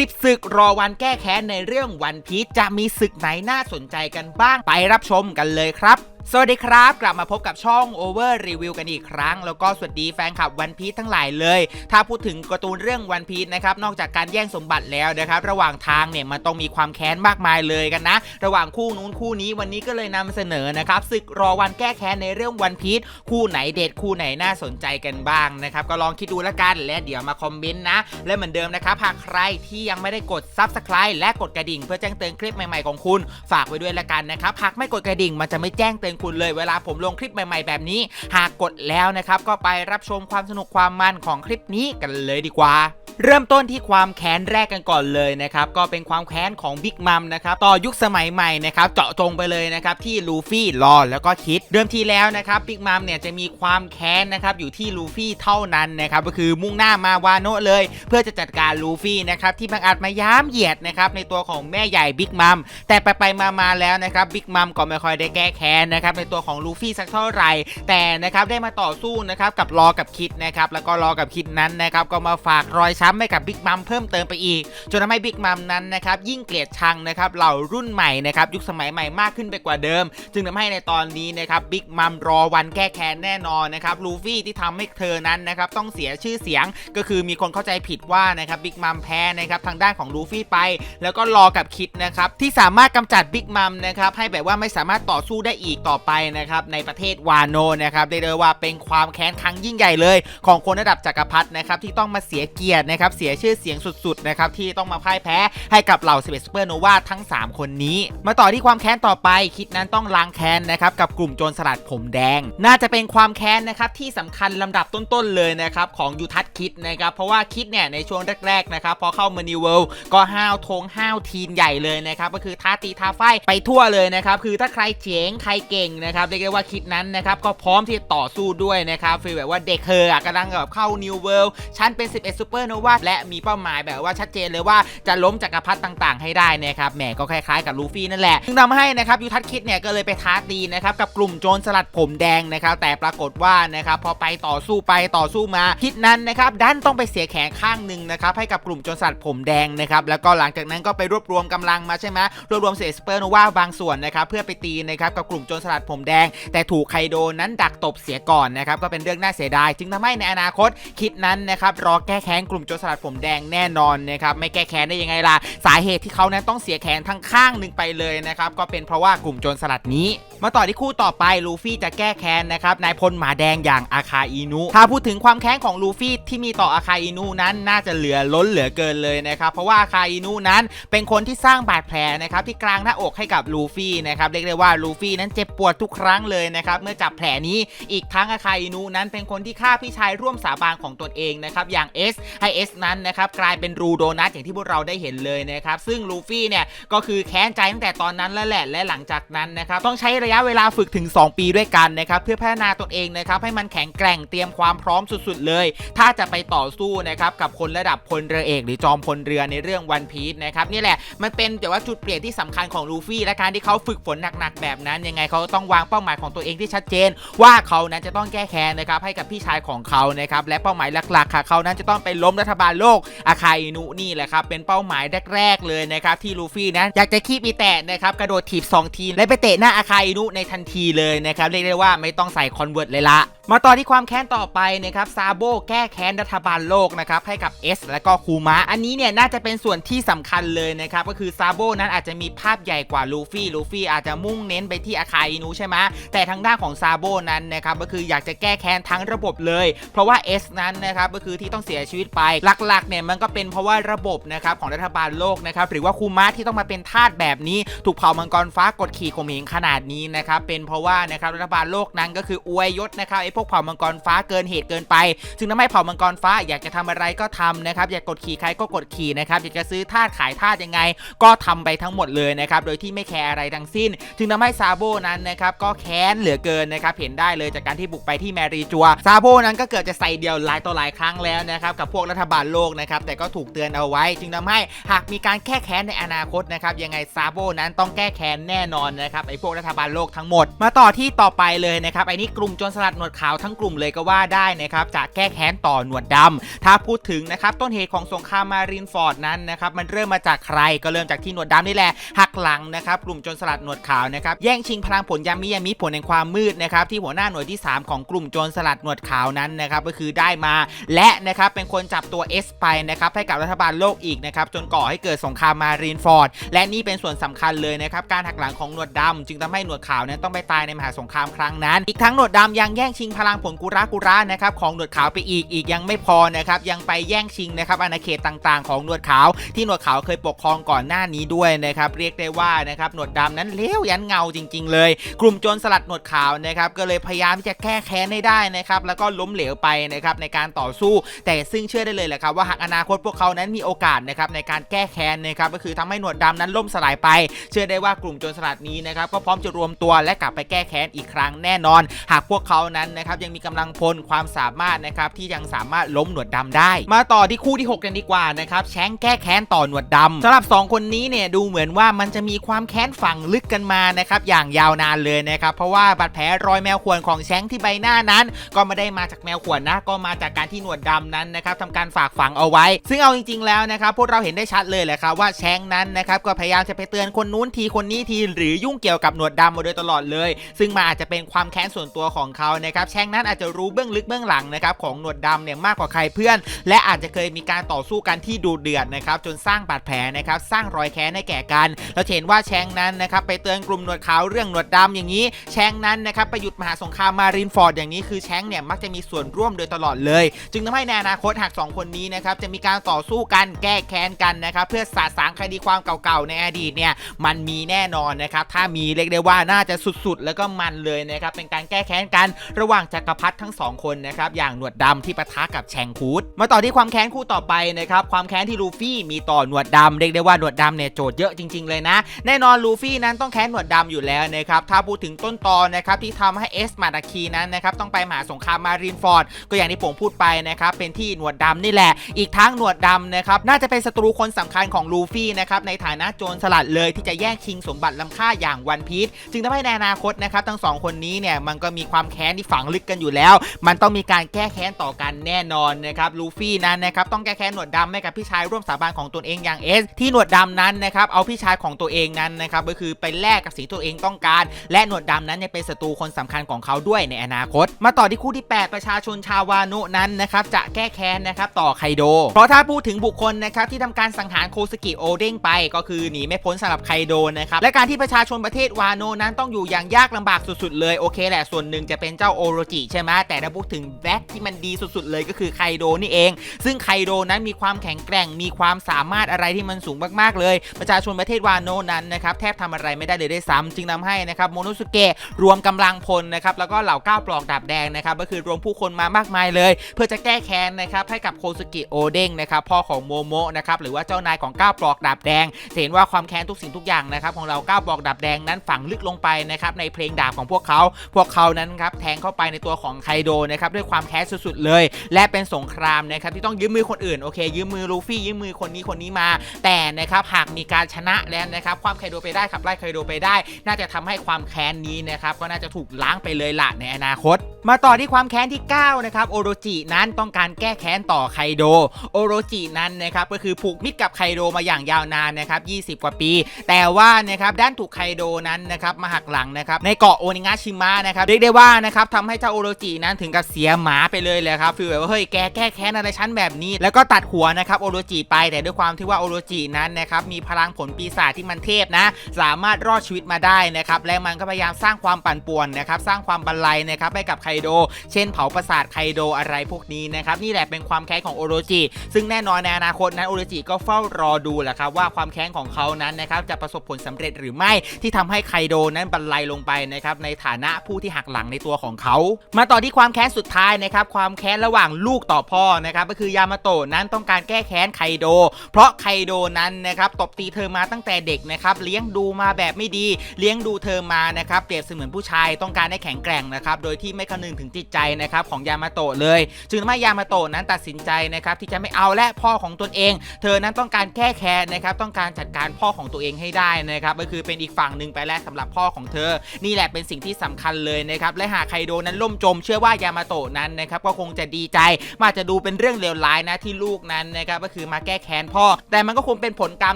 10ศึกรอวันแก้แค้นในเรื่องวันพีชจะมีศึกไหนน่าสนใจกันบ้างไปรับชมกันเลยครับ สวัสดีครับ กลับมาพบกับช่อง Over Review กันอีกครั้ง แล้วก็สวัสดีแฟนคลับวันพี e ทั้งหลายเลย ถ้าพูดถึงการ์ตูนเรื่องวันพี e นะครับนอกจากการแย่งสมบัติแล้วนะครับระหว่างทางเนี่ยมันต้องมีความแค้นมากมายเลยกันนะ ระหว่างคู่นู้นคู่นี้วันนี้ก็เลยนำเสนอนะครับศึกรอวันแก้แค้นในเรื่องวันพี e คู่ไหนเด็ดคู่ไหนน่าสนใจกันบ้างนะครับก็ลองคิดดูแล้วกันและเดี๋ยวมาคอมเมนต์นะ และเหมือนเดิมนะครับหากใครที่ยังไม่ได้กด Subscribe และกดกระดิ่ง เพื่อแจ้งเตือนคลิปใหม่ๆของคุณ ฝากไว้ด้วยละกันนะครับหากไม่กดกระดิ่งมันจะไม่แจ้งเตือนคุณเลยเวลาผมลงคลิปใหม่ ๆ แบบนี้ หากกดแล้วนะครับก็ไปรับชมความสนุกความมันของคลิปนี้กันเลยดีกว่า เริ่มต้นที่ความแค้นแรกกันก่อนเลยนะครับก็เป็นความแค้นของบิ๊กมัมนะครับต่อยุคสมัยใหม่นะครับเจาะจงไปเลยนะครับที่ลูฟี่รอแล้วก็คิด เดิมทีแล้วนะครับบิ๊กมัมเนี่ยจะมีความแค้นนะครับอยู่ที่ลูฟี่เท่านั้นนะครับก็คือมุ่งหน้ามาวาโนะเลย เพื่อจะจัดการลูฟี่นะครับที่บังอาจมาย้ำเหยียดนะครับในตัวของแม่ใหญ่บิ๊กมัมแต่ไปไปๆมาแล้วนะครับบิ๊กมัมก็ไม่ค่อยได้แก้แค้นนะครับในตัวของลูฟี่สักเท่าไหร่แต่นะครับได้มาต่อสู้นะครับกับรอกับคิดนะครับแล้วก็รอกับคิดนั้นนะครับก็มาฝากรอยช้ำำให้กับบิ๊กมัมเพิ่มเติมไปอีก จนทำให้บิ๊กมัมนั้นนะครับยิ่งเกลียดชังนะครับเหล่ารุ่นใหม่นะครับยุคสมัยใหม่มากขึ้นไปกว่าเดิม จึงทำให้ในตอนนี้นะครับบิ๊กมัมรอวันแก้แค้นแน่นอนนะครับลูฟี่ที่ทำให้เธอนั้นนะครับต้องเสียชื่อเสียงก็คือมีคนเข้าใจผิดว่านะครับบิ๊กมัมแพ้นะครับทางด้านของลูฟี่ไป แล้วก็รอกับคิดนะครับที่สามารถกำจัดบิ๊กมัมนะครับให้แบบว่าไม่สามารถต่อสู้ได้อีกต่อไปนะครับในประเทศวานโนนะครับได้เลยว่าเป็นความแค้นครั้งยิ่งใหญ่เลย ของคนระดับจักรพรรดินะครับที่ต้องมาเสียเกียรตินะครับเสียชื่อเสียงสุดๆนะครับที่ต้องมาพ่ายแพ้ให้กับเหล่า11ซูเปอร์โนวาทั้ง 3 คนนี้ มาต่อที่ความแค้นต่อไปคิดนั้นต้องล้างแค้นนะครับกับกลุ่มโจรสลัดผมแดง น่าจะเป็นความแค้นนะครับที่สำคัญลำดับต้นๆเลยนะครับของยูทัศคิดนะครับเพราะว่าคิดเนี่ยในช่วงแรกๆนะครับพอเข้ามานิเวิลก็ห้าวทงห้าวทีนใหญ่เลยนะครับก็คือท้าตีท้าไฟไปทั่วเลยนะครับคือถ้าใครเจ๋งใครเก่งนะครับเรียกได้ว่าคิดนั้นนะครับก็พร้อมที่จะต่อสู้ด้วยนะครับฟีลแบบว่าเด็กเธออะกำลังแบบเข้านิวเวิลด์ฉันเป็น 11ซูเปอร์โนว่าและมีเป้าหมายแบบว่าชัดเจนเลยว่าจะล้มจักรพรรดิต่างๆ ให้ได้นะครับแหมก็คล้ายๆกับลูฟี่นั่นแหละจึงทำให้นะครับยูทัศคิดเนี่ยก็เลยไปท้าตีนะครับกับกลุ่มโจรสลัดผมแดงนะครับแต่ปรากฏว่านะครับพอไปต่อสู้ไปต่อสู้มาคิดนั้นนะครับดันต้องไปเสียแขนข้างหนึ่งนะครับให้กับกลุ่มโจรสลัดผมแดงนะครับแล้วก็หลังจากนั้นก็ไปรวบรวมกำลังมาใช่ไหมรวบรวมเศษสเปอร์โนวาบางส่วนนะครับเพื่อไปตีนะครับกับกลุ่มโจรสลัดผมแดง แต่ถูกไคโดนั้นดักตบเสียก่อนนะครับก็เป็นเรื่องน่าเสียดาย จึงทำให้ในอนาคตคิดนั้นนะครับรอแก้แค้นกลุ่มโจรสลัดผมแดงแน่นอนนะครับไม่แก้แค้นได้ยังไงล่ะสาเหตุที่เขานั้นต้องเสียแขนทั้งข้างหนึ่งไปเลยนะครับก็เป็นเพราะว่ากลุ่มโจรสลัดนี้ มาต่อที่คู่ต่อไปลูฟี่จะแก้แค้นนะครับนายพลหมาแดงอย่างอาคาอินุ ถ้าพูดถึงความแค้นของลูฟี่ที่มีต่ออาคาอินุนั้นน่าจะเหลือล้นเหลือเกินเลยนะครับเพราะว่าอาคาอินุนั้นเป็นคนที่สร้างบาดแผลนะครับที่กลางหน้าอกให้กับลูฟี่นะครับเรียกได้ว่าลูฟี่นั้นเจ็บปวดทุกครั้งเลยนะครับเมื่อจับแผลนี้อีกทั้งอาคาอินุนั้นเป็นคนที่ฆ่าพี่ชายร่วมสาบานของตนเองนะครับอย่าง S ให้ S นั้นนะครับกลายเป็นรูโดนัทอย่างที่พวกเราได้เห็นเลยนะครับซึ่งลูฟี่เนี่ยก็คือแค้นใจตั้งแต่ตอนนั้นแล้วแหละและหลังจากนั้นนะครับต้องใช้ระยะเวลาฝึกถึง 2 ปีด้วยกันนะครับเพื่อพัฒนาตนเองนะครับให้มันแข็งแกร่งเตรียมความพร้อมสุดๆเลย ถ้าจะไปต่อสู้นะครับกับคนระดับพลเรือเอกหรือจอมพลเรือในเรื่องวันพีชนะครับนี่แหละมันเป็นแต่ว่าจุดเปลี่ยนที่สำคัญของลูฟี่และการที่เขาฝึกฝนหนักๆแบบนั้น ยังไงเขาต้องวางเป้าหมายของตัวเองที่ชัดเจน ว่าเขานั้นจะต้องแก้แค้นนะครับให้กับพี่ชายของเขานะครับและเป้าหมายหลักๆค่ะเขานั้นจะต้องไปล้มรัฐบาลโลกอาคาอินุนี่แหละครับเป็นเป้าหมายแรก ๆเลยนะครับที่ลูฟี่นั้นอยากจะคีบอีแตะนะครับกระโดดถีบ2ทีและไปเตะหน้าอาคาอินุในทันทีเลยนะครับเรียกได้ว่าไม่ต้องใส่คอนเวิร์ตเลยละ มาต่อที่ความแค้นต่อไปนะครับซาโบแก้แค้นรัฐบาลโลกนะครับให้กับ S และก็คูมะอันนี้เนี่ยน่าจะเป็นส่วนที่สำคัญเลยนะครับก็คือซาโบนั้นอาจจะมีภาพใหญ่กว่าลูฟี่ลูฟี่อาจจะมุ่งเน้นไปที่อาคาอินุใช่ไหมแต่ทางด้านของซาโบนั้นนะครับก็คืออยากจะแก้แค้นทั้งระบบเลย เพราะว่า S นั้นนะครับก็คือที่ต้องเสียชีวิตไปหลักๆเนี่ยมันก็เป็นเพราะว่าระบบนะครับของรัฐบาลโลกนะครับหรือว่าคูมะที่ต้องมาเป็นทาสแบบนี้ ถูกเผ่ามังกรฟ้ากดขี่ข่มเหงขนาดนี้นะครับเป็นเพราะว่านะครับรัฐบาลโลกนั้นก็คืออวยยศนะครับไอ้พวกเผ่ามังกรฟ้าเกินเหตุเกินไปจึงทำให้เผ่ามังกรฟ้าอยากจะทำอะไรก็ทำนะครับอยากกดขี่ใครก็กดขี่นะครับอยากจะซื้อทาสขายทาสยังไง ก็ทำไปทั้งหมดเลยนะครับโดยที่ไม่แคร์อะไรทั้งสิ้น จึงทำให้ซาโบนั้นนะครับก็แค้นเหลือเกินนะครับเห็นได้เลยจากการที่บุกไปที่แมรีจัวซาโบนั้นก็เกิดจะใส่เดียวหลายต่อหลายครั้งแล้วนะครับกับพวกรัฐบาลโลกนะครับแต่ก็ถูกเตือนเอาไว้ จึงทำให้หากมีการแก้แค้นในอนาคตนะครับยังไงซาโบนั้นต้องแก้แค้นแน่นอนนะครับไอ้พวกรัฐบาลโลลกทั้งหมด มาต่อที่ต่อไปเลยนะครับไอ้นี่กลุ่มโจรสลัดหนวดขาวทั้งกลุ่มเลยก็ว่าได้นะครับจะแก้แค้นต่อหนวดดำถ้าพูดถึงนะครับต้นเหตุของสงครามมารินฟอร์ดนั้นนะครับมันเริ่มมาจากใครก็เริ่มจากที่หนวดดำนี่แหละหักหลังนะครับกลุ่มโจรสลัดหนวดขาวนะครับแย่งชิงพลังผลยามิยามิผลแห่งความมืดนะครับที่หัวหน้าหน่วยที่ 3 ของกลุ่มโจรสลัดหนวดขาวนั้นนะครับก็คือได้มา และนะครับเป็นคนจับตัว S ไปนะครับให้กับรัฐบาลโลกอีกนะครับจนก่อให้เกิดสงครามมารีนฟอร์ดและนี่เป็นส่วนสำคัญเลยนะครับการหักหลังของหนวดดำจึงทำให้หนวดขาวนั้นต้องไปตายในมหาสงครามครั้งนั้น อีกทั้งหนวดดำยังแย่งชิงพลังผลกุระกุระนะครับของหนวดขาวไปอีกอีกยังไม่พอนะครับยังไปแย่งชิงนะครับอาณาเขตต่างๆ ของหนวดขาว ที่หนวดขาวเคยปกครองก่อนหน้านี้ด้วยนะครับเรียกได้ว่านะครับหนวดดำนั้นเลี้ยวยันเงาจริง ๆ เลย กลุ่มโจรสลัดหนวดขาวนะครับก็เลยพยายามที่จะแก้แค้นให้ได้นะครับแล้วก็ล้มเหลวไปนะครับในการต่อสู้ แต่ซึ่งเชื่อได้เลยแหละครับว่าหากอนาคตพวกเขานั้นมีโอกาสนะครับในการแก้แค้นนะครับก็คือทำให้หนวดดำนั้นล่มสลายไป เชื่อได้ว่ากลุ่มโจรสลัดนี้นะครับก็พร้อมจะรวมตัวและกลับไปแก้แค้นอีกครั้งแน่นอน หากพวกเขานั้นนะครับยังมีกำลังพลความสามารถนะครับที่ยังสามารถล้มหนวดดำได้ มาต่อที่คู่ที่ 6 กันดีกว่านะครับแชงแก้แค้นต่อหนวดดำสำหรับ 2 คนนี้เนี่ยดูเหมือนว่ามันจะมีความแค้นฝังลึกกันมานะครับอย่างยาวนานเลยนะครับเพราะว่าบาดแผลรอยแมวข่วนของแชงที่ใบหน้านั้น ก็ไม่ได้มาจากแมวข่วนนะก็มาจากการที่หนวดดำนั้นนะครับทำการฝากฝังเอาไว้ ซึ่งเอาจริง ๆ แล้วนะครับพวกเราเห็นได้ชัดเลยแหละครับว่าแชงนั้นนะครับก็พยายามจะไปเตือนคนนู้นทีคนนี้ทีหรือยุ่งเกี่ยวกับหนวดดำมาโดยตลอดเลย ซึ่งมันอาจจะเป็นความแค้นส่วนตัวของเขานะครับแชงนั้นอาจจะรู้เบื้องลึกเบื้องหลังนะครับของหนวดดำเนี่ยมากกว่าใครเพื่อน และอาจจะเคยมีการต่อสู้กันที่ดูเดือดนะครับจนสร้างบาดแผลนะครับสร้างรอยแค้นให้แก่กัน เราเห็นว่าแชงนั้นนะครับไปเตือนกลุ่มหนวดขาวเรื่องหนวดดำอย่างนี้ แชงนั้นนะครับไปหยุดมหาสงครามมารินฟอร์ดอย่างนี้คือแชงเนี่ยมักจะมีส่วนร่วมโดยตลอดเลย จึงทำให้ในอนาคตหากสองคนนี้นะครับจะมีการต่อสู้กันแก้แค้นกันนะครับเพื่อสาสางคดีความเก่าๆในอดีตเนี่ยมันมีแน่นอนนะครับถ้ามีเรียกได้ว่าน่าจะสุดๆ แล้วก็มันเลยนะครับเป็นการแก้แค้นกันระหว่างจักรพรรดิทั้งสองคนนะครับอย่างหนวดดำที่ปะทะกับแชงคูดมาต่อที่ความแค้นคู่ต่อไปนะครับความแค้นที่ลูฟี่มีต่อหนวดดำเรียกได้ว่าหนวดดำเนี่ยโจทย์เยอะจริง ๆ เลยนะ แน่นอนลูฟี่นั้นต้องแค้นหนวดดำอยู่แล้วนะครับถ้าพูดถึงต้นตอนนะครับที่ทำให้เอสมาดาคีนั้นนะครับต้องไปมหาสงครามมารินฟอร์ดก็อย่างที่ผมพูดไปนะครับเป็นที่หนวดดำนี่แหละ อีกทั้งหนวดดำนะครับน่าจะเป็นศัตรูคนสำคัญของลูฟี่นะครับในฐานะโจรสลัดเลยที่จะแย่งชิงสมบัติล้ำค่าอย่างวันพีชจึงทำให้ในอนาคตนะครับทั้งสองคนนี้เนี่ยมันก็มีความแค้นที่ฝังลึกกันอยู่แล้ว มันต้องมีการแก้แค้นต่อกันแน่นอนนะครับลูฟี่นั้นนะครับต้องแก้แค้นหนวดดำให้กับพี่ชายร่วมสาบานของตนเองอย่างเอสที่หนวดดำนั้นนะครับเอาพี่ชายของตัวเองนั้นนะครับก็คือไปแลกกับสิ่งที่ตัวเองต้องการ และหนวดดำนั้นยังเป็นศัตรูคนสำคัญของเขาด้วยในอนาคต มาต่อที่คู่ที่ 8 ประชาชนชาววานุนั้นนะครับจะแก้แค้นนะครับต่อไคโด เพราะถ้าพูดถึงบุคคลนะครับที่ทำการสังหารโคสกิโอเด้งไป ก็คือหนีไม่พ้นสำหรับไคโดนะครับและการที่ประชาชนประเทศวาโนนั้นต้องอยู่อย่างยากลำบากสุดๆเลยโอเคแหละส่วนหนึ่งจะเป็นเจ้าโอโรจิใช่ไหมแต่ถ้าพูดถึงแบ็คที่มันดีสุดๆเลยก็คือไคโดนี่เอง ซึ่งไคโดนั้นมีความแข็งแกร่งมีความสามารถอะไรที่มันสูงมากๆเลย ประชาชนประเทศวานโนนั้นนะครับแทบทำอะไรไม่ได้เลยด้ซ้ำจึงทำให้นะครับโมโนสุเกะรวมกำลังพลนะครับแล้วก็เหล่าก้าวปลอกดาบแดงนะครับก็คือรวมผู้คนมามากมายเลย เพื่อจะแก้แค้นนะครับให้กับโคสุกิโอเด้งนะครับพ่อของโมโมนะครับหรือว่าเจ้านายของก้าวปลอกดาบแดงเห็นว่าความแค้นทุกสิ่งทุกอย่างนะครับของเราก้าวปลอกดาบแดงนั้นฝังลึกลงไปนะครับในเพลงดาบของพวกเขา พวกเขานั้นครับแทงเข้าไปในตัวของไคโดนะครับด้วยความแค้นสุดๆเลย และเป็นสงครามนะครับที่ต้องยืมมือคนอื่นโอเคยืมมือลูฟี่ยืมมือคนนี้คนนี้มา แต่นะครับหากมีการชนะแล้วนะครับความไคโดไปได้ขับไล่ไคโดไปได้ น่าจะทำให้ความแค้นนี้นะครับก็น่าจะถูกล้างไปเลยละในอนาคต มาต่อที่ความแค้นที่9นะครับโอโรจินั้นต้องการแก้แค้นต่อไคโดโอโรจินั้นนะครับก็คือผูกมิตรกับไคโดมาอย่างยาวนานนะครับ20 กว่าปี แต่ว่านะครับด้านถูกไคโดนั้นนะครับมาหักหลังนะครับในเกาะโอนิงาชิมะนะครับเรียกได้ว่านะครับทำให้เจ้าโอโรจินั้นถึงกับเสียหมาไปเลยเลยครับฟีลแบบว่าเฮ้ยแกแก้แค้นอะไรชั้นแบบนี้ แล้วก็ตัดหัวนะครับโอโรจิไปแต่ด้วยความที่ว่าโอโรจินั้นนะครับมีพลังผลปีศาจที่มันเทพนะ สามารถรอดชีวิตมาได้นะครับและมันก็พยายามสร้างความปั่นป่วนนะครับสร้างความบันไลนะครับให้กับไคโด เช่นเผาประสาทไคโดอะไรพวกนี้นะครับนี่แหละเป็นความแค้นของโอโรจิซึ่งแน่นอนในอนาคตนั้นโอโรจิก็เฝ้ารอดูแหละครับว่าความแค้นของเขานั้นนะครับจะประสบผลสำเร็จหรือไม่ที่ทำให้ไคโดนั้นบรรลัยลงไปนะครับในฐานะผู้ที่หักหลังในตัวของเขา มาต่อที่ความแค้นสุดท้ายนะครับความแค้นระหว่างลูกต่อพ่อนะครับก็คือยามาโตะนั้นต้องการแก้แค้นไคโด เพราะไคโดนั้นนะครับตบตีเธอมาตั้งแต่เด็กนะครับเลี้ยงดูมาแบบไม่ดี เลี้ยงดูเธอมานะครับเปรียบเสมือนผู้ชายต้องการให้แข็งแกร่งนะครับโดยที่ไม่คำนึงถึงจิตใจนะครับของยามาโตะเลย จึงทำให้ยามาโตะนั้นตัดสินใจนะครับที่จะไม่เอาและพ่อของตนเอง เธอนั้นต้องการแก้แค้นนะครับต้องการจัดการพ่อของตัวเองให้ได้นะครับก็คือเป็นอีกฝั่งหนึ่งไปแล้วสำหรับพ่อพ่อของเธอ นี่แหละเป็นสิ่งที่สำคัญเลยนะครับและหากไคโดนั้นล่มจมเชื่อว่ายามาโตะนั้นนะครับก็คงจะดีใจมันอาจจะดูเป็นเรื่องเลวร้ายนะที่ลูกนั้นนะครับก็คือมาแก้แค้นพ่อ แต่มันก็คงเป็นผลกรรม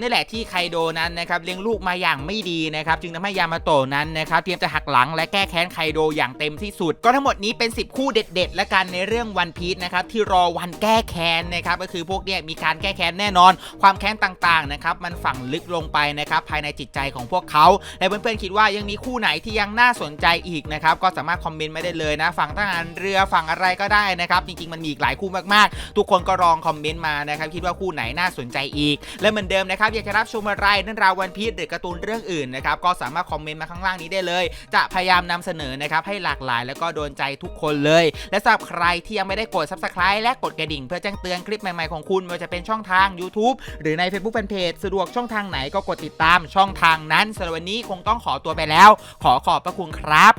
นี่แหละที่ไคโดนั้นนะครับเลี้ยงลูกมาอย่างไม่ดีนะครับจึงทำให้ยามาโตะนั้นนะครับเตรียมจะหักหลังและแก้แค้นไคโดอย่างเต็มที่สุด ก็ทั้งหมดนี้เป็น 10 คู่เด็ดๆและกันในเรื่องวันพีชนะครับที่รอวันแก้แค้นนะครับก็คือพวกเนี้ยมีการแก้แค้นแน่นอน ความแค้นต่างๆนะครับมันฝังลึกลงไปนะครับภายในจิตใจของพวกเขาและเพื่อนๆคิดว่ายังมีคู่ไหนที่ยังน่าสนใจอีกนะครับก็สามารถคอมเมนต์มาได้เลยนะ ฝั่งทหารเรือฝั่งอะไรก็ได้นะครับจริงๆมันมีอีกหลายคู่มากๆ ทุกคนก็ลองคอมเมนต์มานะครับคิดว่าคู่ไหนน่าสนใจอีก และเหมือนเดิมนะครับอยากจะรับชมอะไรเรื่องราววันพีชหรือการ์ตูนเรื่องอื่นนะครับก็สามารถคอมเมนต์มาข้างล่างนี้ได้เลย จะพยายามนำเสนอนะครับให้หลากหลายแล้วก็โดนใจทุกคนเลย และสำหรับใครที่ยังไม่ได้กด subscribe และกดกระดิ่ง เพื่อแจ้งเตือนคลิปใหม่ๆของคุณไม่ว่าจะเป็นช่องทาง YouTube หรือใน Facebook Fanpage สะดวกช่องทางไหนก็กดติดตามช่องทางนั้นสำหรับวันนี้คงต้องขอตัวไปแล้ว ขอขอบพระคุณครับ